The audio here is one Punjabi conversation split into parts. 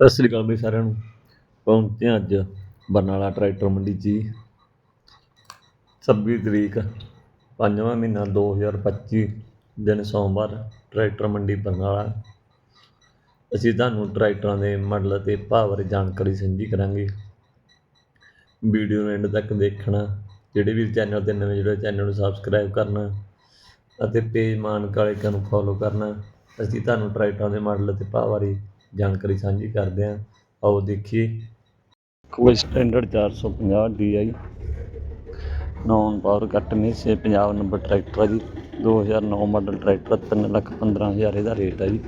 ਸਤਿ ਸ੍ਰੀ ਅਕਾਲ ਬਈ ਸਾਰਿਆਂ ਨੂੰ। ਪਹੁੰਚੇ ਅੱਜ ਬਰਨਾਲਾ ਟਰੈਕਟਰ ਮੰਡੀ ਜੀ। 26 ਤਰੀਕ, ਪੰਜਵਾਂ ਮਹੀਨਾ 2025 ਦਿਨ ਸੋਮਵਾਰ, ਟਰੈਕਟਰ ਮੰਡੀ ਬਰਨਾਲਾ। ਅਸੀਂ ਤੁਹਾਨੂੰ ਟਰੈਕਟਰਾਂ ਦੇ ਮਾਡਲ ਅਤੇ ਭਾਅ ਬਾਰੇ ਜਾਣਕਾਰੀ ਸਾਂਝੀ ਕਰਾਂਗੇ। ਵੀਡੀਓ ਨੂੰ ਐਂਡ ਤੱਕ ਦੇਖਣਾ, ਜਿਹੜੇ ਵੀ ਚੈਨਲ ਤੇ ਨਵੇਂ ਜੁੜੇ ਚੈਨਲ ਨੂੰ ਸਬਸਕ੍ਰਾਈਬ ਕਰਨਾ ਅਤੇ ਪੇਜ ਮਾਨਕ ਵਾਲੇ ਨੂੰ ਫੋਲੋ ਕਰਨਾ। ਅਸੀਂ ਤੁਹਾਨੂੰ ਟਰੈਕਟਰਾਂ ਦੇ ਮਾਡਲ ਅਤੇ ਭਾਅ ਬਾਰੇ ਜਾਣਕਾਰੀ ਸਾਂਝੀ ਕਰਦੇ ਹਾਂ। ਆਓ ਦੇਖੀਏ। ਕੋਈ ਸਟੈਂਡਰਡ 450 DI ਨੌਨ ਪਾਵਰ ਕੱਟ ਮੇਸੇ ਪੰਜਾਬ ਨੰਬਰ ਟਰੈਕਟਰ ਹੈ ਜੀ। 2009 ਮਾਡਲ ਟਰੈਕਟਰ ਤਿੰਨ ਲੱਖ ਪੰਦਰਾਂ ਹਜ਼ਾਰ ਇਹਦਾ ਰੇਟ ਹੈ ਜੀ।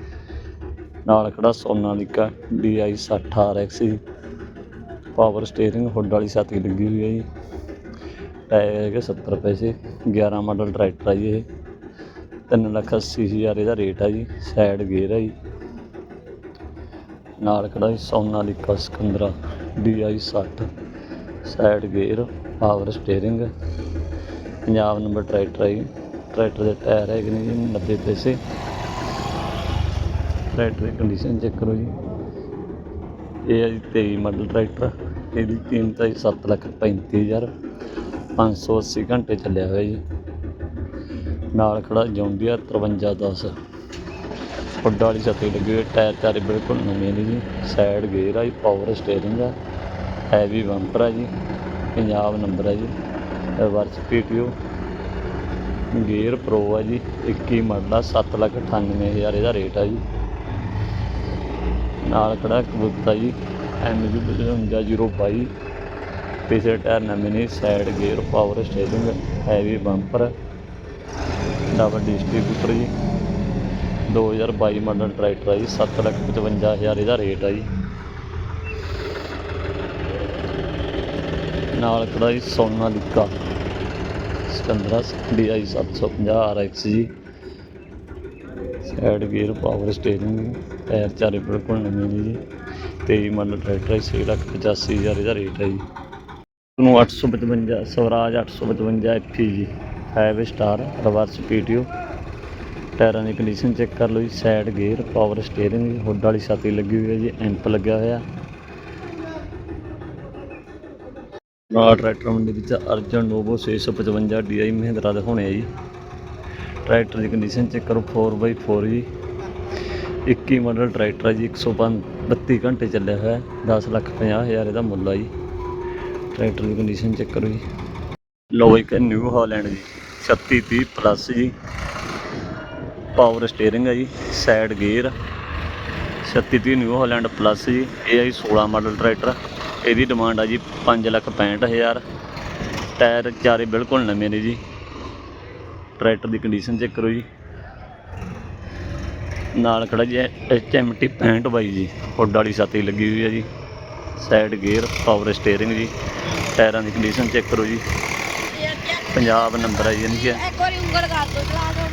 ਨਾਲ ਖੜਾ ਸੋਨਾਲੀਕਾ DI 60 RX ਜੀ। ਪਾਵਰ ਸਟੀਅਰਿੰਗ ਹੁੱਡ ਵਾਲੀ ਛਾਤੀ ਲੱਗੀ ਹੋਈ ਹੈ ਜੀ। ਟਾਇਰ ਹੈਗੇ 70 ਪੈਸੇ 11 ਮਾਡਲ ਟਰੈਕਟਰ ਹੈ ਜੀ ਇਹ। ਤਿੰਨ ਲੱਖ ਅੱਸੀ ਹਜ਼ਾਰ ਇਹਦਾ ਰੇਟ ਹੈ ਜੀ। ਸਾਈਡ ਗੇਅਰ ਹੈ ਜੀ। ਨਾਲ ਖੜਾ Sonalika Sikander DI 60 side gear power steering Punjab number tractor ਹੈ ਜੀ। ਟਰੈਕਟਰ ਦੇ ਟਾਇਰ ਹੈਗੇ ਨੇ ਜੀ 90 ਪੈਸੇ। ਟਰੈਕਟਰ ਦੀ ਕੰਡੀਸ਼ਨ ਚੈੱਕ ਕਰੋ ਜੀ। ਇਹ ਹੈ ਜੀ 23 ਮਾਡਲ ਟਰੈਕਟਰ, ਇਹਦੀ ਕੀਮਤ ਹੈ ਸੱਤ ਲੱਖ ਪੈਂਤੀ ਹਜ਼ਾਰ ਪੰਜ ਸੌ ਅੱਸੀ ਘੰਟੇ ਚੱਲਿਆ ਹੋਇਆ ਜੀ। ਨਾਲ ਖੜਾ ਜੌਂਡੀਆ 5310 ਹੁੱਡ ਵਾਲੀ ਛੱਤੀ ਲੱਗੀ ਹੋਈ ਟਾਇਰ ਚਾਰੇ ਬਿਲਕੁਲ ਨਵੇਂ ਨੇ ਜੀ ਸਾਈਡ ਗੇਅਰ ਆ ਜੀ ਪਾਵਰ ਸਟੀਅਰਿੰਗ ਆ ਹੈਵੀ ਬੰਪਰ ਆ ਜੀ, ਪੰਜਾਬ ਨੰਬਰ ਆ ਜੀ ਰਿਵਰਸ ਪੀਟੀਓ ਗੇਅਰ ਪ੍ਰੋ ਆ ਜੀ 21 ਮਾਡਲ ਆ 7 ਲੱਖ 98 ਹਜ਼ਾਰ ਇਹਦਾ ਰੇਟ ਆ ਜੀ। ਨਾਲ ਖੜਾ ਕਬੂਤਰ ਜੀ ਐਮ ਜੀ 55022 ਪਿਛਲੇ ਟਾਇਰ ਨਵੇਂ ਨੇ side gear power steering heavy bumper double distributor ਜੀ। 2022 ਮਾਡਲ ਟਰੈਕਟਰ ਆ ਜੀ 7 ਲੱਖ 55 ਹਜ਼ਾਰ ਇਹਦਾ ਰੇਟ ਆ ਜੀ। ਨਾਲ ਖੜਾ ਜੀ ਸੋਨਾ ਸੋਨਾਲੀਕਾ ਸਿਕੰਦਰਾ DI 750 RX ਜੀ। Side gear power steering tyre ਚਾਰੇ ਬਿਲਕੁਲ ਨਵੇਂ ਨੇ ਜੀ। 23 ਮਾਡਲ ਟਰੈਕਟਰ ਹੈ 6 ਲੱਖ 85 ਹਜ਼ਾਰ ਇਹਦਾ ਰੇਟ ਹੈ ਜੀ। ਨੂੰ 855 ਸਵਰਾਜ 855 FE ਜੀ 5 ਸਟਾਰ ਰਿਵਰਸ ਪੀਟੀਓ ਟਾਇਰਾਂ ਦੀ ਕੰਡੀਸ਼ਨ ਚੈੱਕ ਕਰ ਲਓ ਜੀ side gear power steering hood ਵਾਲੀ ਛਾਤੀ ਲੱਗੀ ਹੋਈ ਹੈ ਜੀ ਐਂਪ ਲੱਗਿਆ ਹੋਇਆ। ਨਾਲ ਟਰੈਕਟਰ ਮੰਡੀ ਵਿੱਚ ਅਰਜਨ ਨੋਵੋ 655 DI ਮਹਿੰਦਰਾ ਦੇ ਹੋਣੇ ਆ ਜੀ। ਟਰੈਕਟਰ ਦੀ ਕੰਡੀਸ਼ਨ ਚੈੱਕ ਕਰੋ 4x4 ਜੀ। 21 ਮਾਡਲ ਟਰੈਕਟਰ ਹੈ ਜੀ 132 ਘੰਟੇ ਚੱਲਿਆ ਹੋਇਆ ਹੈ 10 ਲੱਖ 50 ਹਜ਼ਾਰ ਇਹਦਾ ਮੁੱਲ ਆ ਜੀ। ਟਰੈਕਟਰ ਦੀ ਕੰਡੀਸ਼ਨ ਚੈੱਕ ਕਰੋ ਜੀ। ਲੋ ਇੱਕ ਨਿਊ ਹਾਲੈਂਡ ਜੀ 3630 ਪਲੱਸ ਜੀ। ਪਾਵਰ ਸਟੀਅਰਿੰਗ ਹੈ ਜੀ side gear 3630 New Holland plus ਜੀ, ਇਹ ਹੈ ਜੀ 16 ਮਾਡਲ ਟਰੈਕਟਰ ਇਹਦੀ ਡਿਮਾਂਡ ਆ ਜੀ 5 ਲੱਖ 65000 ਟਾਇਰ ਚਾਰੇ ਬਿਲਕੁਲ ਨਵੇਂ ਨੇ ਜੀ। ਟਰੈਕਟਰ ਦੀ ਕੰਡੀਸ਼ਨ ਚੈੱਕ ਕਰੋ ਜੀ। ਨਾਲ ਖੜਾ ਜੀ ਐਚ ਐਮ ਟੀ 65 ਬਾਈ ਜੀ ਹੁੱਡ ਵਾਲੀ ਛਾਤੀ ਲੱਗੀ ਹੋਈ ਹੈ ਜੀ। ਸਾਈਡ ਗੇਅਰ ਪਾਵਰ ਸਟੀਅਰਿੰਗ ਜੀ। ਟਾਇਰਾਂ ਦੀ ਕੰਡੀਸ਼ਨ ਚੈੱਕ ਕਰੋ ਜੀ। ਪੰਜਾਬ ਨੰਬਰ ਹੈ ਜੀ ਯਾਨੀ ਕਿ ਇੱਕ ਵਾਰੀ ਉਂਗਲ ਕਰ ਦੋ, ਚਲਾ ਦੋ।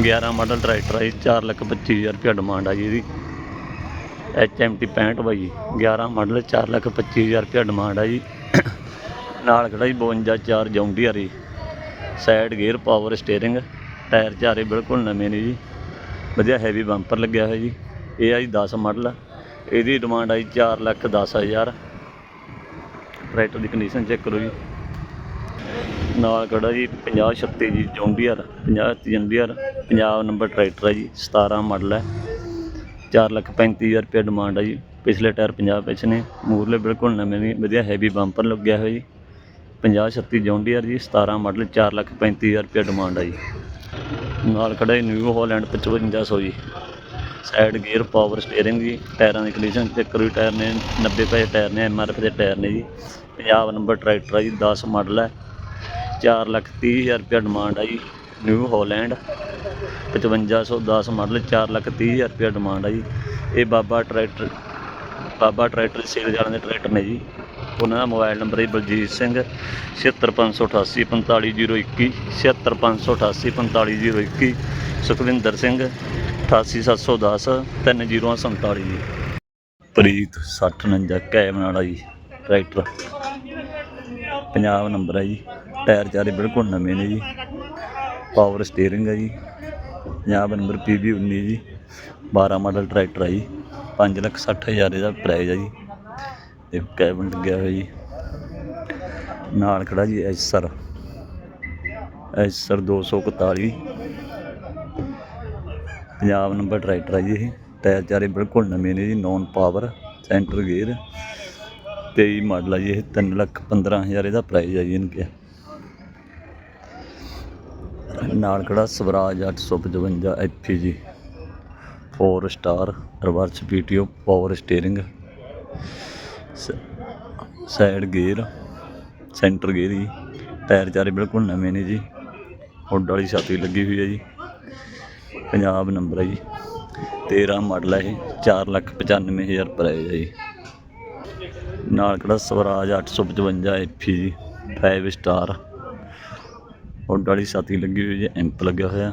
11 ਮਾਡਲ ਟਰੈਕਟਰ ਹੈ ਜੀ 4 ਲੱਖ 25 ਹਜ਼ਾਰ ਰੁਪਇਆ ਡਿਮਾਂਡ ਆ ਜੀ ਇਹਦੀ। ਐਚ ਐਮ ਟੀ 65 ਬਾਈ ਜੀ 11 ਮਾਡਲ 4 ਲੱਖ 25 ਹਜ਼ਾਰ ਰੁਪਇਆ ਡਿਮਾਂਡ ਆ ਜੀ। ਨਾਲ ਖੜਾ ਜੀ 52 4 ਜੌਂਡੀਆਰ ਜੀ side gear power steering tyre ਚਾਰੇ ਬਿਲਕੁਲ ਨਵੇਂ ਨੇ ਜੀ। ਵਧੀਆ ਹੈਵੀ ਬੰਪਰ ਲੱਗਿਆ ਹੋਇਆ ਜੀ। ਇਹ ਆ ਜੀ 10 ਮਾਡਲ ਇਹਦੀ ਡਿਮਾਂਡ ਆਈ 4 ਲੱਖ 10 ਹਜ਼ਾਰ। ਟਰੈਕਟਰ ਦੀ ਕੰਡੀਸ਼ਨ ਚੈੱਕ ਕਰੋ ਜੀ। ਨਾਲ ਖੜਾ ਜੀ 50 36 ਜੀ John Deere 50 John Deere Punjab number tractor ਹੈ ਜੀ 17 ਮਾਡਲ ਹੈ। 4 ਲੱਖ 35 ਹਜ਼ਾਰ ਰੁਪਏ ਡਿਮਾਂਡ ਹੈ ਜੀ। ਪਿਛਲੇ ਟਾਇਰ 50 ਪਿਛ ਨੇ, ਮੂਰਲੇ ਬਿਲਕੁਲ ਨਵੇਂ ਵੀ, ਵਧੀਆ ਹੈਵੀ ਬੰਪਰ ਲੱਗਿਆ ਹੋਇਆ ਜੀ। 50 36 ਜੌਂਡੀਆਰ ਜੀ 17 ਮਾਡਲ 4 ਲੱਖ 35 ਹਜ਼ਾਰ ਰੁਪਏ ਡਿਮਾਂਡ ਹੈ ਜੀ। ਨਾਲ ਖੜਾ ਜੀ ਨਿਊ ਹਾਲੈਂਡ 5500 ਜੀ। ਸਾਈਡ ਗੇਅਰ ਪਾਵਰ ਸਟੀਅਰਿੰਗ ਜੀ, ਟਾਇਰਾਂ ਦੀ ਕੰਡੀਸ਼ਨ ਚੈੱਕ ਕਰੋ ਟਾਇਰ ਨੇ 90 ਪੈਸੇ ਟਾਇਰ ਨੇ ਐਮਆਰਐਫ ਦੇ ਟਾਇਰ ਨੇ ਜੀ। ਪੰਜਾਬ ਨੰਬਰ ਟਰੈਕਟਰ ਹੈ ਜੀ 10 ਮਾਡਲ ਹੈ। 4 ਲੱਖ 30 ਹਜ਼ਾਰ ਰੁਪਇਆ ਡਿਮਾਂਡ ਆ ਜੀ ਨਿਊ ਹਾਲੈਂਡ 5510 ਮਾਡਲ 4 ਲੱਖ 30 ਹਜ਼ਾਰ ਰੁਪਇਆ ਡਿਮਾਂਡ ਆ ਜੀ ਇਹ Baba tractor Baba tractor sale ਵਾਲਿਆਂ ਦੇ ਟਰੈਕਟਰ ਨੇ ਜੀ। ਉਹਨਾਂ ਦਾ ਮੋਬਾਈਲ ਨੰਬਰ ਹੈ ਜੀ ਬਲਜੀਤ ਸਿੰਘ 76588 45021 76588 45021 ਸੁਖਵਿੰਦਰ ਸਿੰਘ 88710 3047 ਜੀ। ਪ੍ਰੀਤ 6049 ਕੈਬ ਵਾਲਾ ਜੀ ਟਰੈਕਟਰ। ਪੰਜਾਬ ਨੰਬਰ ਹੈ ਜੀ। ਟਾਇਰ ਚਾਰੇ ਬਿਲਕੁਲ ਨਵੇਂ ਨੇ ਜੀ। ਪਾਵਰ ਸਟੀਅਰਿੰਗ ਹੈ ਜੀ। ਪੰਜਾਬ ਨੰਬਰ PB 19 ਜੀ। 12 ਮਾਡਲ ਟਰੈਕਟਰ ਹੈ ਜੀ। 5 ਲੱਖ 60 ਹਜ਼ਾਰ ਇਹਦਾ ਪ੍ਰਾਈਜ਼ ਆ ਜੀ। ਤੇ ਕੈਬਨ ਲੱਗਿਆ ਹੋਇਆ ਜੀ। ਨਾਲ ਖੜਾ ਜੀ Eicher Eicher 241 Punjab number tractor ਹੈ ਜੀ ਇਹ। ਟਾਇਰ ਚਾਰੇ ਬਿਲਕੁਲ ਨਵੇਂ ਨੇ ਜੀ। Non power centre gear 23 model ਹੈ ਜੀ ਇਹ। 3 ਲੱਖ 15 ਹਜ਼ਾਰ ਇਹਦਾ ਪ੍ਰਾਈਜ਼ ਹੈ ਜੀ ਇਹਨਾਂ ਕਿਹਾ ਨਾਲ ਖੜਾ ਸਵਰਾਜ 855 ਐਫ ਜੀ। 4 star reverse PTO power steering side gear centre gear ਜੀ। ਟਾਇਰ ਚਾਰੇ ਬਿਲਕੁਲ ਨਵੇਂ ਨੇ ਜੀ। ਹੁੱਡ ਵਾਲੀ ਛਾਤੀ ਲੱਗੀ ਹੋਈ ਹੈ ਜੀ। ਪੰਜਾਬ ਨੰਬਰ ਹੈ ਜੀ। 13 ਮਾਡਲ ਹੈ ਇਹ 495000 ਪ੍ਰਾਈਜ਼ ਹੈ ਜੀ। ਨਾਲ ਕਿਹੜਾ ਸਵਰਾਜ 855 ਐਫ ਜੀ। 5 ਸਟਾਰ ਹੁੱਡ ਵਾਲੀ ਛਾਤੀ ਲੱਗੀ ਹੋਈ ਹੈ ਐਂਪ ਲੱਗਿਆ ਹੋਇਆ।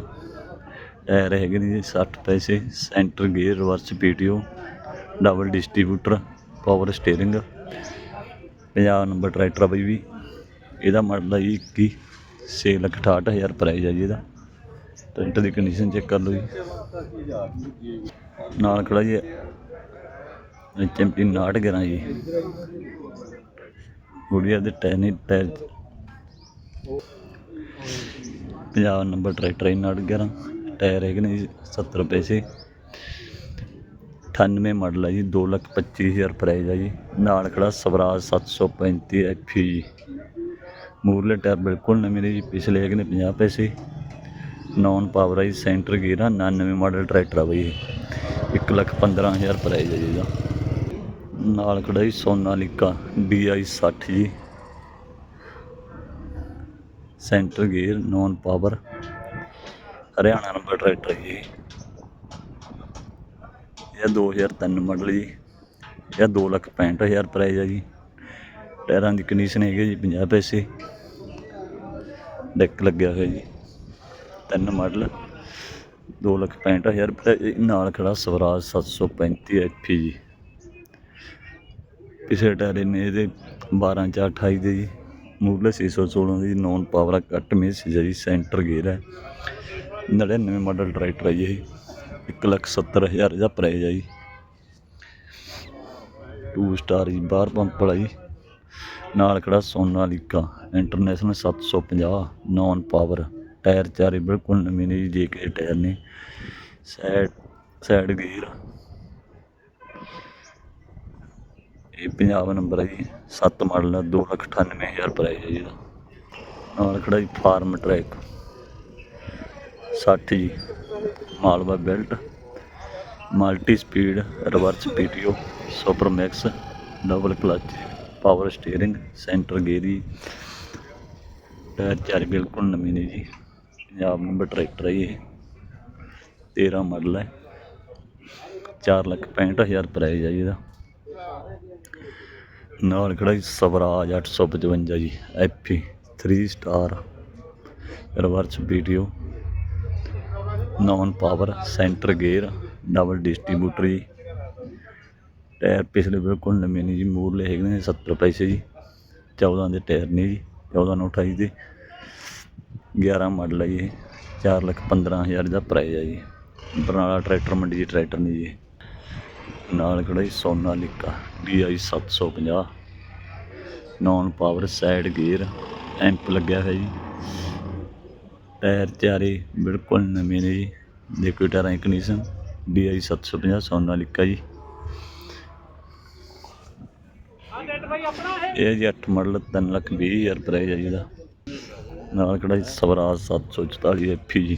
ਟਾਇਰ ਹੈਗੇ ਨੇ ਜੀ 60 ਪੈਸੇ centre gear reverse PTO double distributor power steering Punjab number tractor ਆ ਬਈ ਵੀ। ਇਹਦਾ ਮਾਡਲ ਹੈ ਜੀ 21 ਛੇ ਲੱਖ ਅਠਾਹਠ ਹਜ਼ਾਰ ਪ੍ਰਾਈਜ਼ ਹੈ ਜੀ ਇਹਦਾ। ਟਰੈਕਟਰ ਦੀ ਕੰਡੀਸ਼ਨ ਚੈੱਕ ਕਰ ਲਓ ਜੀ। ਨਾਲ ਖੜਾ ਜੀ ਐਚਐਮਟੀ 911 ਜੀ। ਗੁੜੀਆ ਦੇ ਟੈਨੀ ਟਾਇਰ ਪੰਜਾਬ ਨੰਬਰ ਟਰੈਕਟਰ ਹੈ 911 ਟਾਇਰ ਹੈਗੇ ਨੇ ਜੀ 70 ਪੈਸੇ। 98 ਮਾਡਲ ਹੈ ਜੀ 2 ਲੱਖ 25 ਹਜ਼ਾਰ ਪ੍ਰਾਈਜ਼ ਹੈ ਜੀ। ਨਾਲ ਖੜਾ ਸਵਰਾਜ 735 ਐਫ ਜੀ। ਮੂਰਲੇ ਟਾਇਰ ਬਿਲਕੁਲ ਨਵੇਂ ਨੇ ਜੀ, ਪਿਛਲੇ ਹੈਗੇ ਨੇ 50 ਪੈਸੇ। ਨੌਨ ਪਾਵਰ ਹੈ ਜੀ ਸੈਂਟਰ ਗੇਅਰ ਆ 99 ਮਾਡਲ ਟਰੈਕਟਰ ਆ ਬਈ ਇਹ। 1 ਲੱਖ 15 ਹਜ਼ਾਰ ਪ੍ਰਾਈਜ਼ ਹੈ ਜੀ ਇਹਦਾ। ਨਾਲ ਖੜਾ ਜੀ ਸੋਨਾਲੀਕਾ DI 60 ਜੀ। Centre gear, non power, Haryana number tractor ਹੈ ਜੀ। ਇਹ। ਇਹ 2003 ਮਾਡਲ ਜੀ। ਇਹ 2 ਲੱਖ 65000 ਪ੍ਰਾਈਜ਼ ਹੈ ਜੀ। ਟਾਇਰਾਂ ਦੀ ਕੰਡੀਸ਼ਨ ਹੈਗੀ ਜੀ 50 ਪੈਸੇ। ਡੈਕ ਲੱਗਿਆ ਹੋਇਆ ਜੀ। ਤਿੰਨ ਮਾਡਲ 2 ਲੱਖ 65000 ਪ੍ਰਾਈਜ਼ ਨਾਲ ਖੜਾ ਸਵਰਾਜ 735 ਐਫ ਜੀ। ਪਿਛਲੇ ਟਾਇਰ ਨੇ ਇਹਦੇ 12 4 28 ਦੇ ਜੀ। ਮੂਰਲੇ 616 ਦੀ ਨੌਨ ਪਾਵਰ ਕੱਟ ਮੇਸ ਹੈ ਜੀ ਸੈਂਟਰ ਗੇਅਰ ਹੈ 99 ਮਾਡਲ ਟਰੈਕਟਰ ਹੈ ਜੀ ਇਹ 1 ਲੱਖ 70 ਹਜ਼ਾਰ ਦਾ ਪ੍ਰਾਈਜ਼ ਹੈ ਜੀ। 2 ਸਟਾਰ ਜੀ, ਬਾਹਰ ਪੰਪ ਵਾਲਾ ਜੀ। ਨਾਲ ਖੜਾ Sonalika international 750 non power tyre ਚਾਰੇ ਬਿਲਕੁਲ ਨਵੇਂ ਨੇ ਜੀ, ਜੇ ਕੇ ਟਾਇਰ ਨੇ। ਸਾਈਡ ਸਾਈਡ ਗੇਅਰ ਇਹ ਪੰਜਾਬ ਨੰਬਰ ਹੈ ਜੀ। 7 ਮਾਡਲ ਹੈ 2 ਲੱਖ 98 ਹਜ਼ਾਰ ਪ੍ਰਾਈਜ਼ ਹੈ ਜੀ ਇਹਦਾ। ਨਾਲ ਖੜਾ ਜੀ ਫਾਰਮ ਟਰੈਕ। 60 ਜੀ, Malwa belt. Multi speed, reverse PTO, super max, double clutch, power steering, centre gear tyre ਚਾਰ ਬਿਲਕੁਲ ਨਵੇਂ ਨੇ ਜੀ। ਪੰਜਾਬ ਨੰਬਰ ਟਰੈਕਟਰ ਹੈ ਜੀ ਇਹ। 13 ਮਾਡਲ ਹੈ। 4 ਲੱਖ 65000 ਪ੍ਰਾਈਜ਼ ਹੈ ਜੀ ਇਹਦਾ। ਨਾਲ ਖੜਾ ਜੀ ਸਵਰਾਜ 855 ਜੀ, FE 3 star reverse video non power centre gear double distributor ਜੀ। ਟਾਇਰ ਪਿਛਲੇ ਬਿਲਕੁਲ ਨਵੇਂ ਨੇ ਜੀ, ਮੂਰਲੇ ਹੈਗੇ ਨੇ 70 ਪੈਸੇ ਜੀ 14 ਦੇ ਟਾਇਰ ਨੇ ਜੀ 14 ਨੂੰ 28 ਦੇ। 11 ਮਾਡਲ ਹੈ ਜੀ ਇਹ 4 ਲੱਖ 15 ਹਜ਼ਾਰ ਦਾ ਪ੍ਰਾਈਜ਼ ਹੈ ਜੀ। ਬਰਨਾਲਾ ਟਰੈਕਟਰ ਮੰਡੀ ਜੀ ਟਰੈਕਟਰ ਨੇ ਜੀ। ਨਾਲ ਖੜਾ ਜੀ Sonalika DI 750 non power side gear amp ਲੱਗਿਆ ਹੋਇਆ ਜੀ। ਟਾਇਰ ਚਾਰੇ ਬਿਲਕੁਲ ਨਵੇਂ ਨੇ ਜੀ। ਦੇਖੋ ਟਾਇਰਾਂ ਦੀ ਕੰਡੀਸ਼ਨ DI 750 ਸੋਨਾਲੀਕਾ ਜੀ। ਇਹ ਜੀ 8 ਮਾਡਲ 3 ਲੱਖ 20 ਹਜ਼ਾਰ ਪ੍ਰਾਈਜ਼ ਹੈ ਜੀ ਇਹਦਾ। ਨਾਲ ਕਿਹੜਾ ਜੀ, ਸਵਰਾਜ 744 ਐਫ ਜੀ।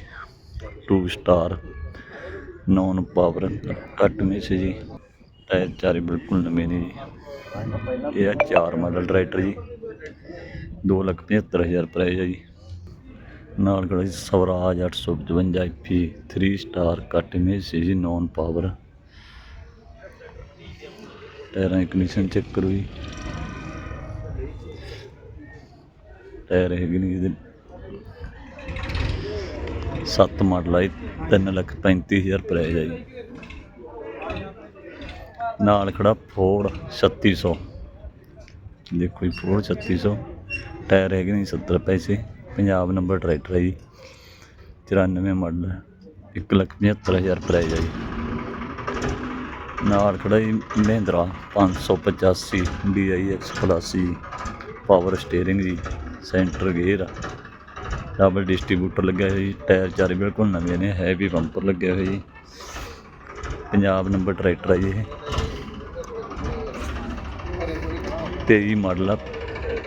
2 ਸਟਾਰ ਨੌਨ ਪਾਵਰ ਕੱਟ ਮੇਸੇ ਜੀ। ਟਾਇਰ ਚਾਰੇ ਬਿਲਕੁਲ ਨਵੇਂ ਨੇ ਜੀ। ਇਹ ਆ 4 ਮਾਡਲ ਟਰੈਕਟਰ ਜੀ। 2 ਲੱਖ 75 ਹਜ਼ਾਰ ਪ੍ਰਾਈਜ਼ ਹੈ ਜੀ। ਨਾਲ ਕਿਹੜਾ ਜੀ ਸਵਰਾਜ 855 ਐਫ 3 ਸਟਾਰ ਕੱਟ ਮੇਸੇ ਜੀ ਨੌਨ ਪਾਵਰ ਟਾਇਰਾਂ ਦੀ ਕੰਡੀਸ਼ਨ ਚੈੱਕ ਕਰੋ ਜੀ। ਟਾਇਰ ਹੈਗੇ ਨੇ ਇਹਦੇ। 7 ਮਾਡਲ ਹੈ 3 ਲੱਖ 35 ਹਜ਼ਾਰ ਹੈ ਜੀ। ਨਾਲ ਖੜਾ ਫੋਰਡ 3600 ਦੇਖੋ ਜੀ, ਫੋਰਡ 3600 ਟਾਇਰ ਹੈਗੇ ਨੇ 70 ਪੈਸੇ। ਪੰਜਾਬ ਨੰਬਰ ਟਰੈਕਟਰ ਹੈ ਜੀ। 94 ਮਾਡਲ 1 ਲੱਖ 75 ਹਜ਼ਾਰ ਪ੍ਰਾਈਜ਼ ਹੈ ਜੀ। ਨਾਲ ਖੜਾ ਜੀ, ਮਹਿੰਦਰਾ 585 DIX ਪਲੱਸ ਜੀ। ਪਾਵਰ ਸਟੀਅਰਿੰਗ ਜੀ ਸੈਂਟਰ ਗੇਅਰ ਡਬਲ ਡਿਸਟ੍ਰੀਬਿਊਟਰ ਲੱਗਿਆ ਹੋਇਆ ਜੀ। ਟਾਇਰ ਚਾਰੇ ਬਿਲਕੁਲ ਨਵੇਂ ਨੇ ਹੈਵੀ ਬੰਪਰ ਲੱਗਿਆ ਹੋਇਆ ਜੀ। ਪੰਜਾਬ ਨੰਬਰ ਟਰੈਕਟਰ ਹੈ ਜੀ ਇਹ। 23 ਮਾਡਲ ਆ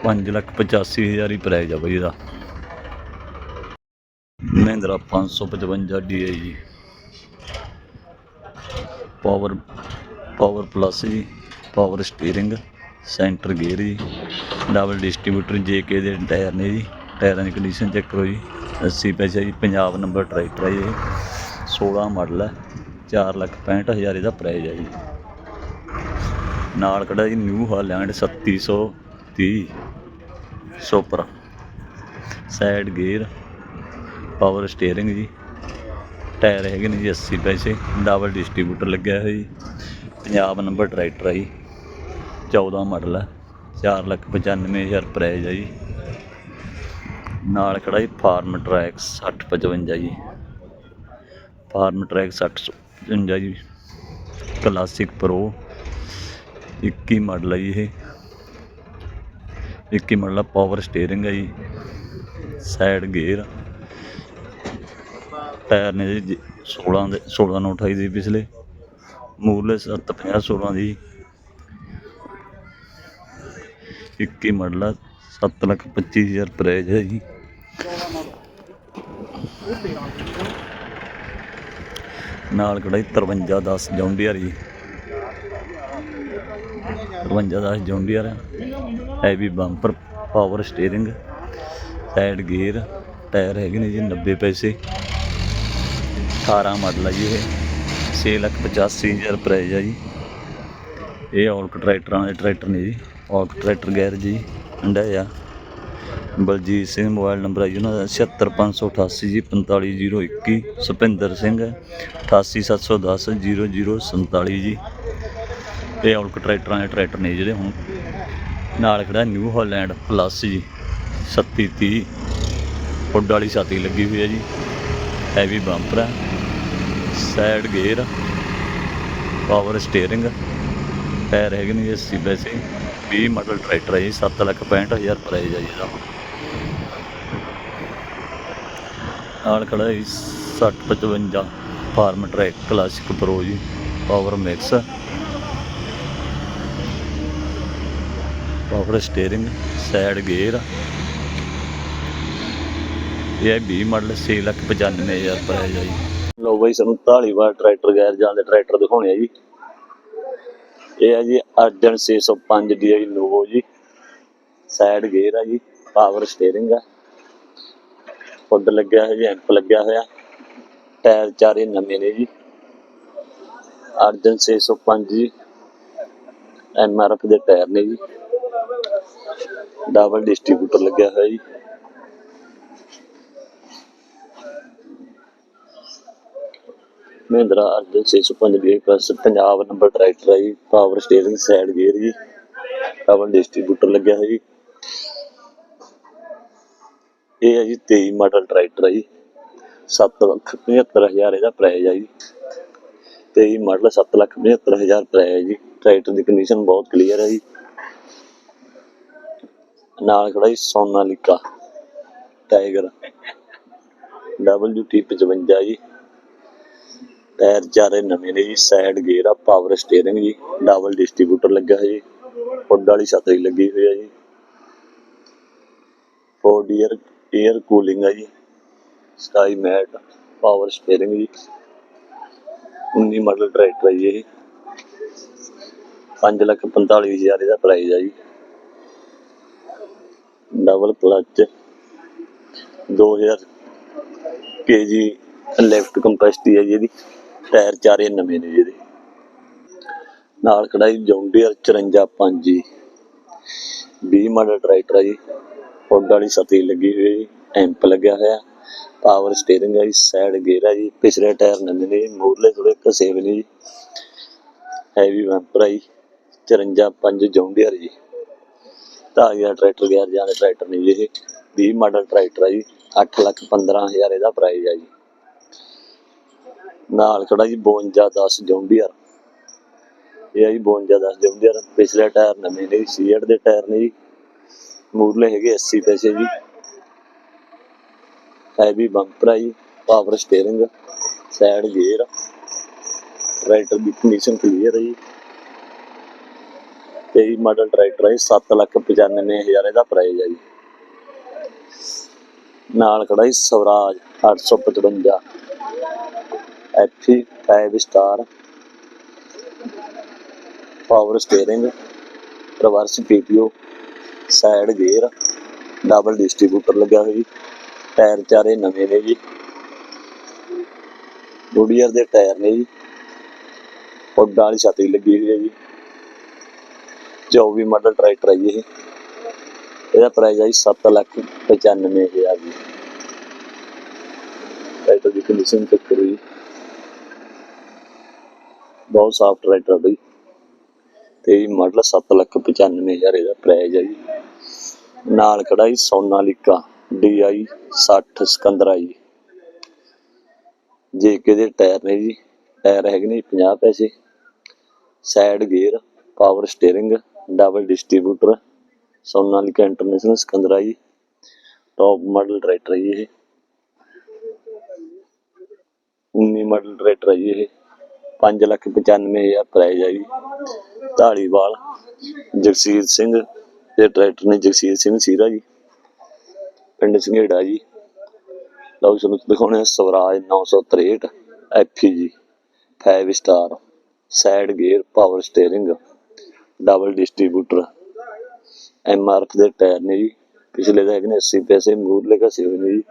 585000 ਹੀ ਪ੍ਰਾਈਜ਼ ਆ ਬਈ ਇਹਦਾ। ਮਹਿੰਦਰਾ 555 DI ਜੀ ਪਾਵਰ ਪਾਵਰ ਪਲੱਸ ਜੀ ਪਾਵਰ ਸਟੀਅਰਿੰਗ ਸੈਂਟਰ ਗੇਅਰ ਜੀ ਡਬਲ ਡਿਸਟ੍ਰੀਬਿਊਟਰ ਕੇ ਦੇ ਟਾਇਰ ਨੇ ਜੀ ਟਾਇਰਾਂ ਦੀ ਕੰਡੀਸ਼ਨ ਚੈੱਕ ਕਰੋ ਜੀ। 80 ਪੈਸੇ ਜੀ, ਪੰਜਾਬ ਨੰਬਰ ਟਰੈਕਟਰ ਹੈ ਜੀ ਇਹ। 16 ਮਾਡਲ ਹੈ 4 ਲੱਖ 65 ਹਜ਼ਾਰ ਇਹਦਾ ਪ੍ਰਾਈਜ਼ ਹੈ ਜੀ। ਨਾਲ ਖੜਾ ਜੀ New Holland 3730 super. Side gear power steering ਜੀ। ਟਾਇਰ ਹੈਗੇ ਨੇ ਜੀ 80 ਪੈਸੇ। ਡਬਲ ਡਿਸਟ੍ਰੀਬਿਊਟਰ ਲੱਗਿਆ ਹੋਇਆ ਜੀ। ਪੰਜਾਬ ਨੰਬਰ ਟਰੈਕਟਰ ਹੈ ਜੀ। 14 ਮਾਡਲ ਹੈ 4 ਲੱਖ 95 ਹਜ਼ਾਰ ਪ੍ਰਾਈਜ਼ ਹੈ ਜੀ। ਨਾਲ ਖੜਾ ਜੀ ਫਾਰਮ ਟਰੈਕ 6055 ਜੀ। ਫਾਰਮ ਟਰੈਕ 6055 ਜੀ। ਕਲਾਸਿਕ ਪ੍ਰੋ 21 ਮਾਡਲ ਹੈ ਜੀ ਇਹ। 21 ਮਾਡਲ ਦਾ ਪਾਵਰ ਸਟੀਅਰਿੰਗ ਹੈ ਜੀ ਸਾਈਡ ਗੇਅਰ ਟਾਇਰ ਨੇ ਜੀ 16 ਦੇ 16 ਨੂੰ 28 ਦੀ ਪਿਛਲੇ ਮੂਰਲੇ 750 16 ਦੀ। 21 ਮਾਡਲ ਆ 7 ਲੱਖ 25 ਹਜ਼ਾਰ ਪ੍ਰਾਈਜ਼ ਹੈ ਜੀ। ਨਾਲ ਕਢਾਈ ਕੜਾਈ 5310 ਜੌਂਡੀਅਰ ਜੀ। 5310 John Deere heavy bumper power steering side gear tyre ਹੈਗੇ ਨੇ ਜੀ 90 ਪੈਸੇ। 18 ਮਾਡਲ ਹੈ ਜੀ ਇਹ। 6 ਲੱਖ 85 ਹਜ਼ਾਰ ਪ੍ਰਾਈਜ਼ ਹੈ ਜੀ। ਇਹ ਔਲਕ ਟਰੈਕਟਰਾਂ ਦੇ ਟਰੈਕਟਰ ਨੇ ਜੀ। ਔਲਕ ਟਰੈਕਟਰ ਗੈਰ ਜੀ ਹੰਡਾ ਆ ਬਲਜੀਤ ਸਿੰਘ ਮੋਬਾਈਲ ਨੰਬਰ ਹੈ ਜੀ ਉਹਨਾਂ ਦਾ 76588 ਜੀ 45021 ਸੁਪਿੰਦਰ ਸਿੰਘ 88710 0047 ਜੀ। ਇਹ ਔਲਕ ਟਰੈਕਟਰਾਂ ਦੇ ਟਰੈਕਟਰ ਨੇ ਜਿਹੜੇ ਹੁਣ ਨਾਲ ਖੜਾ ਨਿਊ ਹਾਲੈਂਡ ਪਲੱਸ ਜੀ। 3730 ਹੁੱਡ ਵਾਲੀ ਛਾਤੀ ਲੱਗੀ ਹੋਈ ਹੈ ਜੀ। ਹੈਵੀ ਬੰਪਰ ਹੈ। ਸਾਈਡ ਗੇਅਰ ਪਾਵਰ ਸਟੀਅਰਿੰਗ ਪੈਰ ਹੈਗੇ ਨੇ ਜੀ 80 ਪੈਸੇ। 20 ਮਾਡਲ ਟਰੈਕਟਰ ਹੈ ਜੀ 7 ਲੱਖ 65 ਹਜ਼ਾਰ ਪ੍ਰਾਈਜ਼ ਹੈ ਜੀ ਇਹਦਾ। ਨਾਲ ਖੜਾ ਜੀ 60 55 ਫਾਰਮ ਟਰੈਕ ਕਲਾਸਿਕ ਪ੍ਰੋ ਜੀ। Power mix power steering side gear ਇਹ ਹੈ 20 ਮਾਡਲ 6 ਲੱਖ 95 ਜੀ। ਲਓ ਬਾਈ, ਸਾਨੂੰ ਢਾਲੀਵਾਲ ਟਰੈਕਟਰ ਗੈਰ ਜਾਂਦੇ ਟਰੈਕਟਰ ਦਿਖਾਉਣੇ ਆ ਜੀ। ਇਹ ਹੈ ਜੀ ਅਰਜਨ 605 DI ਲੋਗੋ ਜੀ। ਸਾਈਡ ਗੇਅਰ ਹੈ ਜੀ ਪਾਵਰ ਸਟੀਅਰਿੰਗ ਹੈ ਹੁੱਡ ਲੱਗਿਆ ਹੈ ਜੀ ਐਂਪ ਲੱਗਿਆ ਹੋਇਆ। ਟਾਇਰ ਚਾਰੇ ਨਵੇਂ ਨੇ ਜੀ। ਅਰਜਨ 605 ਜੀ। ਐਮਆਰਐਫ ਦੇ ਟਾਇਰ ਨੇ ਜੀ। ਡਬਲ ਡਿਸਟ੍ਰੀਬਿਊਟਰ ਲੱਗਿਆ ਹੋਇਆ ਜੀ। ਮਹਿੰਦਰਾ ਅਰਜਨ 605 ਦੀ ਪਲੱਸ ਪੰਜਾਬ ਨੰਬਰ ਟਰੈਕਟਰ ਹੈ ਜੀ ਪਾਵਰ ਸਟੀਅਰਿੰਗ ਸਾਈਡ ਗੇਅਰ ਜੀ ਡਬਲ ਡਿਸਟ੍ਰੀਬਿਊਟਰ ਲੱਗਿਆ ਹੈ ਜੀ। ਇਹ ਹੈ ਜੀ 23 ਮਾਡਲ ਟਰੈਕਟਰ ਹੈ ਜੀ 7 ਲੱਖ 75 ਹਜ਼ਾਰ ਇਹਦਾ ਪ੍ਰਾਈਸ ਹੈ ਜੀ। 23 ਮਾਡਲ 7 ਲੱਖ 75 ਪ੍ਰਾਈਸ ਹੈ ਜੀ ਟਰੈਕਟਰ ਦੀ ਕੰਡੀਸ਼ਨ ਬਹੁਤ ਕਲੀਅਰ ਹੈ ਜੀ। ਨਾਲ ਖੜਾ ਜੀ ਸੋਨਾਲੀਕਾ ਟਾਈਗਰ WT 55 ਜੀ। ਟਾਇਰ ਚਾਰੇ ਨਵੇਂ ਨੇ ਜੀ ਸਾਈਡ ਗੇਅਰ ਆ ਪਾਵਰ ਸਟੀਅਰਿੰਗ ਜੀ ਡਬਲ ਡਿਸਟ੍ਰੀਬਿਊਟਰ ਲੱਗਾ ਹੈ ਜੀ। ਹੁੱਡ ਵਾਲੀ ਛਤਰੀ ਲੱਗੀ ਹੋਈ ਹੈ ਜੀ। ਫੋਰ ਈਅਰ 에ਅਰ ਕੂਲਿੰਗ ਹੈ ਜੀ। ਸਕਾਈ ਮੈਟ ਪਾਵਰ ਸਟੀਅਰਿੰਗ ਜੀ। 19 ਮਾਡਲ ਟਰੈਕਟਰ ਹੈ ਜੀ ਇਹ। 5 ਲੱਖ 45 ਹਜ਼ਾਰ ਇਹਦਾ ਪ੍ਰਾਈਸ ਹੈ ਜੀ। Double clutch 2000 KG lift capacity ਹੈ ਜੀ ਇਹਦੀ, ਟਾਇਰ ਚਾਰੇ ਨਵੇਂ ਨੇ ਇਹਦੇ। ਨਾਲ ਕਢਾਈ ਜੌਂਡੀਅਰ 54 ਜੀ। 20 ਮਾਡਲ ਟਰੈਕਟਰ ਹੈ ਜੀ ਹੁੱਡ ਵਾਲੀ ਸਤੀ ਲੱਗੀ ਹੋਈ ਜੀ ਐਂਪ ਲੱਗਿਆ ਹੋਇਆ, ਪਾਵਰ ਸਟੀਅਰਿੰਗ ਹੈ ਜੀ, ਸਾਈਡ ਗੇਅਰ ਹੈ ਜੀ, ਪਿਛਲੇ ਟਾਇਰ ਨਵੇਂ ਨੇ ਜੀ ਮੂਰਲੇ ਥੋੜੇ ਘਸੇ ਹੋਏ ਨੇ ਜੀ। ਹੈਵੀ ਬੰਪਰ ਹੈ ਜੀ 54 ਜੌਂਡੀਅਰ ਜੀ। ਤਾਂ ਗਿਆ ਟਰੈਕਟਰ ਗਿਆ ਜਾਂ ਟਰੈਕਟਰ ਨਹੀਂ ਜੀ ਇਹ। 20 ਮਾਡਲ ਟਰੈਕਟਰ ਹੈ ਜੀ 8 ਲੱਖ 15 ਇਹਦਾ ਪ੍ਰਾਈਸ ਹੈ ਜੀ। ਨਾਲ ਖੜਾ ਜੀ 52 10 ਜੌਂਡੀਅਰ। ਇਹ ਆਈ 52 10 ਜੰਮਦੇ ਪਿਛਲੇ ਟਾਇਰ ਨਵੇਂ ਨੇ ਸੀਐਟ ਦੇ ਟਾਇਰ ਨੇ ਜੀ। ਮੂਰਲੇ ਹੈਗੇ 80 ਪੈਸੇ ਜੀ। ਹੈਵੀ ਬੰਪਰ ਆ ਜੀ power steering side gear tractor ਦੀ ਕੰਡੀਸ਼ਨ ਕਲੀਅਰ ਹੈ ਜੀ। ਤੇ ਇਹ ਮਾਡਲ ਟਰੈਕਟਰ ਹੈ 795000 ਇਹਦਾ ਪ੍ਰਾਈਸ ਹੈ ਜੀ। ਨਾਲ ਖੜਾ ਜੀ Swaraj 855 FE 5 star power steering reverse PTO side gear double distributor ਲੱਗਿਆ ਹੋਇਆ ਜੀ। ਟਾਇਰ ਚਾਰੇ ਨਵੇਂ ਨੇ ਜੀ। ਗੁਡੀਅਰ ਦੇ ਟਾਇਰ ਨੇ ਜੀ। ਉਹ ਡਾਲੀ ਛਾਤੀ ਲੱਗੀ ਹੋਈ ਹੈ ਜੀ। 24 ਮਾਡਲ ਟਰੈਕਟਰ ਹੈ ਜੀ ਇਹ। ਇਹਦਾ ਪ੍ਰਾਈਸ ਹੈ ਜੀ 7 ਲੱਖ 95000 ਜੀ। ਟਰੈਕਟਰ ਦੀ ਕੰਡੀਸ਼ਨ ਚੈੱਕ ਕਰੋ ਜੀ। ਬਹੁਤ ਸਾਫ਼ ਟਰੈਕਟਰ ਹੈ ਬਈ। ਤੇ ਇਹ ਮਾਡਲ 7 ਲੱਖ 95000 ਇਹਦਾ ਪ੍ਰਾਈਸ ਹੈ ਜੀ। ਨਾਲ ਖੜਾ ਜੀ ਸੋਨਾਲੀਕਾ DI 60 ਸਿਕੰਦਰਾ ਜੀ। ਜੇ ਦੇ ਟਾਇਰ ਨੇ ਜੀ ਟਾਇਰ ਹੈਗੇ ਨੇ 50 ਪੈਸੇ। Side gear power steering double distributor Sonalika international Sikander ਜੀ ਟੌਪ ਮਾਡਲ ਟਰੈਕਟਰ ਹੈ ਜੀ ਇਹ 19 ਮਾਡਲ ਟਰੈਕਟਰ ਹੈ ਜੀ ਇਹ 5 ਲੱਖ 95000 ਪ੍ਰਾਈਜ਼ ਆ ਜੀ ਢਾਲੀਵਾਲ ਜਗਸੀਰ ਸਿੰਘ ਦੇ ਟਰੈਕਟਰ ਨੇ ਜਗਸੀਰ ਸਿੰਘ ਸੀਰਾ ਜੀ ਪਿੰਡ ਸੰਘੇੜਾ ਜੀ ਲਓ ਤੁਹਾਨੂੰ ਦਿਖਾਉਣੇ ਆ ਸਵਰਾਜ 963 ਐਫੀ ਜੀ 5 star side gear power steering double distributor MRF ਦੇ ਟਾਇਰ ਨੇ ਜੀ। ਪਿਛਲੇ ਦਾ ਹੈਗੇ ਨੇ 80 ਪੈਸੇ ਮੂਰਲੇ ਘਸੇ ਹੋਏ ਨੇ ਜੀ।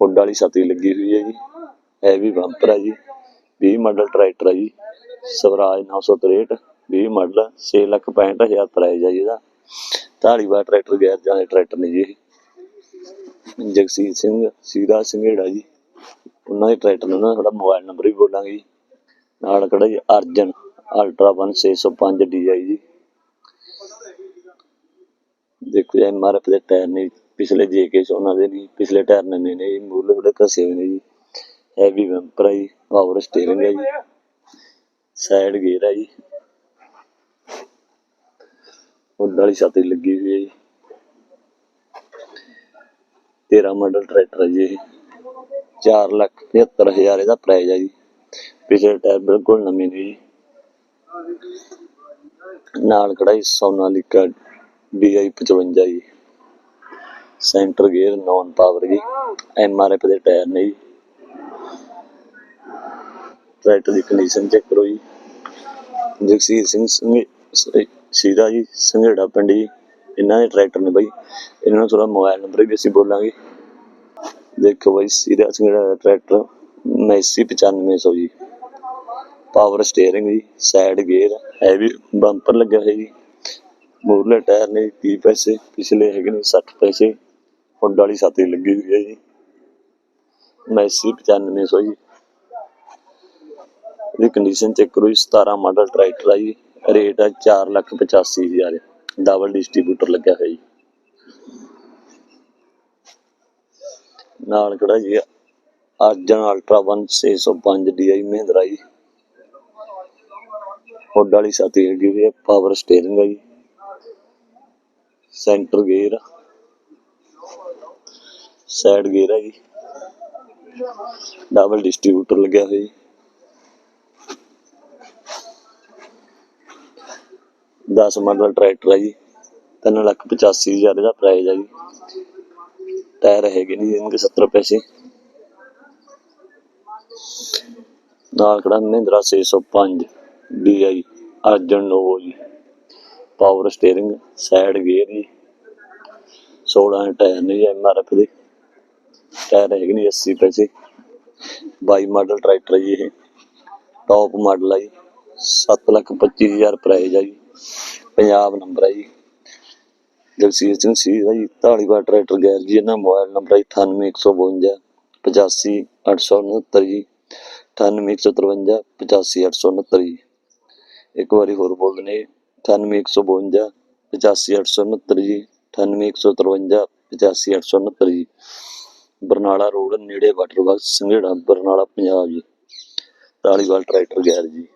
ਹੁੱਡ ਵਾਲੀ ਛਤਰੀ ਲੱਗੀ ਹੋਈ ਹੈ ਜੀ। ਹੈਵੀ ਬੰਪਰ ਹੈ ਜੀ। 20 ਮਾਡਲ ਟਰੈਕਟਰ ਹੈ ਜੀ। ਸਵਰਾਜ 963 20 ਮਾਡਲ 6 ਲੱਖ 65000 ਪ੍ਰਾਈਸ ਹੈ ਜੀ ਇਹਦਾ। ਢਾਲੀਵਾਲ ਟਰੈਕਟਰ ਗੈਰ ਜਾਣੇ ਟਰੈਕਟਰ ਨੇ ਜੀ ਇਹ। ਜਗਸੀਰ ਸਿੰਘ, ਸੀਰਾ ਸਿੰਘੇੜਾ ਜੀ। ਉਹਨਾਂ ਦੇ ਟਰੈਕਟਰ ਨੇ ਉਹਨਾਂ ਦਾ ਸਾਡਾ ਮੋਬਾਈਲ ਨੰਬਰ ਵੀ ਬੋਲਾਂਗੇ ਜੀ। ਨਾਲ ਕਿਹੜਾ ਜੀ ਅਰਜਨ। ਅਲਟਰਾ 1605 DI ਜੀ। ਦੇਖੋ ਜੀ ਐਮਆਰਐਫ ਦੇ ਟਾਇਰ ਨੇ ਪਿਛਲੇ ਜੇਕੇ ਉਹਨਾਂ ਦੇ ਨਹੀਂ ਪਿਛਲੇ ਟਾਇਰ ਨਵੇਂ ਨੇ ਜੀ ਮੂਰਲੇ ਥੋੜੇ ਘਸੇ ਹੋਏ ਨੇ ਜੀ। ਹੈਵੀ ਬੰਪਰ ਹੈ ਜੀ ਪਾਵਰ ਸਟੀਅਰਿੰਗ ਹੈ ਜੀ। ਸਾਈਡ ਗੇਅਰ ਹੈ ਜੀ। ਹੁੱਡ ਵਾਲੀ ਛਤਰੀ ਲੱਗੀ ਹੋਈ ਹੈ ਜੀ। 13 ਮਾਡਲ ਟਰੈਕਟਰ ਹੈ ਜੀ ਇਹ। 4 ਲੱਖ 75000 ਇਹਦਾ ਪ੍ਰਾਈਸ ਹੈ ਜੀ। ਪਿਛਲੇ ਟਾਇਰ ਬਿਲਕੁਲ ਨਵੇਂ ਨੇ ਜੀ। ਨਾਲ ਕੜਾਈ ਸੋਨਾਲੀਕਾ DI 55 ਜੀ। ਸੈਂਟਰ ਗੇਅਰ ਨੌਨ ਪਾਵਰ ਜੀ। ਐਮਆਰਐਫ ਦੇ ਟਾਇਰ ਨੇ ਜੀ। ਟਰੈਕਟਰ ਦੀ ਕੰਡੀਸ਼ਨ ਚੈੱਕ ਕਰੋ ਜੀ। ਜਗਸੀਰ ਸਿੰਘ ਸੀਰਾ ਜੀ, ਸੰਘੇੜਾ ਪਿੰਡ ਜੀ। ਇਹਨਾਂ ਦੇ ਟਰੈਕਟਰ ਨੇ ਬਾਈ। ਇਹਨਾਂ ਨੂੰ ਥੋੜਾ ਮੋਬਾਈਲ ਨੰਬਰ ਵੀ ਅਸੀਂ ਬੋਲਾਂਗੇ। ਦੇਖੋ ਬਾਈ, ਸੀਰਾ ਸੰਘੇੜਾ ਦਾ ਟਰੈਕਟਰ 799500 ਜੀ। ਪਾਵਰ ਸਟੀਅਰਿੰਗ ਜੀ ਸਾਈਡ ਗੇਅਰ ਹੈਵੀ ਬੰਪਰ ਲੱਗਿਆ ਹੋਇਆ ਜੀ। ਮੂਰਲੇ ਟਾਇਰ ਨੇ 30 ਪੈਸੇ, ਪਿਛਲੇ ਹੈਗੇ ਨੇ 60 ਪੈਸੇ। ਹੁੱਡ ਵਾਲੀ ਛਾਤੀ ਲੱਗੀ ਹੋਈ ਹੈ ਜੀ। 799500 ਜੀ। ਇਹਦੀ ਕੰਡੀਸ਼ਨ ਚੈੱਕ ਕਰੋ ਜੀ 17 ਮਾਡਲ ਟਰੈਕਟਰ ਆ ਜੀ। ਰੇਟ ਆ 485000 ਡਬਲ ਡਿਸਟ੍ਰੀਬਿਊਟਰ ਲੱਗਿਆ ਹੋਇਆ ਜੀ। ਨਾਲ ਕਿਹੜਾ ਜੀ ਅਰਜਨ ਅਲਟਰਾ 1605 DI ਮਹਿੰਦਰਾ ਜੀ। ਹੁੱਡ ਵਾਲੀ ਛਾਤੀ ਲੱਗੀ ਹੋਈ ਹੈ ਪਾਵਰ ਸਟੀਅਰਿੰਗ ਹੈ ਜੀ। ਸੈਂਟਰ ਗੇਅਰ ਸਾਈਡ ਗੇਅਰ ਹੈ ਜੀ। ਡਬਲ ਡਿਸਟ੍ਰੀਬਿਊਟਰ ਲੱਗਿਆ ਹੋਇਆ ਜੀ। 10 ਮਾਡਲ ਟਰੈਕਟਰ ਹੈ ਜੀ। 3 ਲੱਖ 85 ਹਜ਼ਾਰ ਇਹਦਾ ਪ੍ਰਾਈਸ ਹੈ ਜੀ। ਟਾਇਰ ਹੈਗੇ ਨੇ ਜੀ ਇਹਨਾਂ ਦੇ 70 ਪੈਸੇ। ਨਾਲ ਖੜਾ ਮਹਿੰਦਰਾ 605 DI ਅਰਜਨ ਨੋਵੋ ਜੀ। ਪਾਵਰ ਸਟੀਅਰਿੰਗ ਸਾਈਡ ਗੇਅਰ ਜੀ। 16 ਟਾਇਰ ਨੇ ਜੀ ਐਮਆਰਐਫ ਦੇ। ਟਾਇਰ ਹੈਗੇ ਨੇ 80 ਪੈਸੇ 22 ਮਾਡਲ ਟਰੈਕਟਰ ਜੀ ਇਹ। ਟੌਪ ਮਾਡਲ ਆ ਜੀ। 7 ਲੱਖ 25 ਹਜ਼ਾਰ ਪ੍ਰਾਈਸ ਆ ਜੀ। ਪੰਜਾਬ ਨੰਬਰ ਹੈ ਜੀ। ਜਗਸੀਰ ਸਿੰਘ ਸੀ ਦਾ ਜੀ। ਢਾਲੀਵਾਲ ਟਰੈਕਟਰ ਗੈਰ ਜੀ, ਇਹਨਾਂ ਮੋਬਾਈਲ ਨੰਬਰ ਹੈ 98152 85869 ਜੀ। 98153 85869 ਜੀ। ਇੱਕ ਵਾਰੀ ਹੋਰ ਬੋਲ ਦਨੇ 98152 85869 ਜੀ 98153 85869 ਜੀ। ਬਰਨਾਲਾ ਰੋਡ ਨੇੜੇ ਵਾਟਰ ਬਾਕਸ ਸੰਘੇੜਾ, ਬਰਨਾਲਾ, ਪੰਜਾਬ ਜੀ। ਤਾਲੀਵਾਲ ਟਰੈਕਟਰ ਗੈਰ ਜੀ।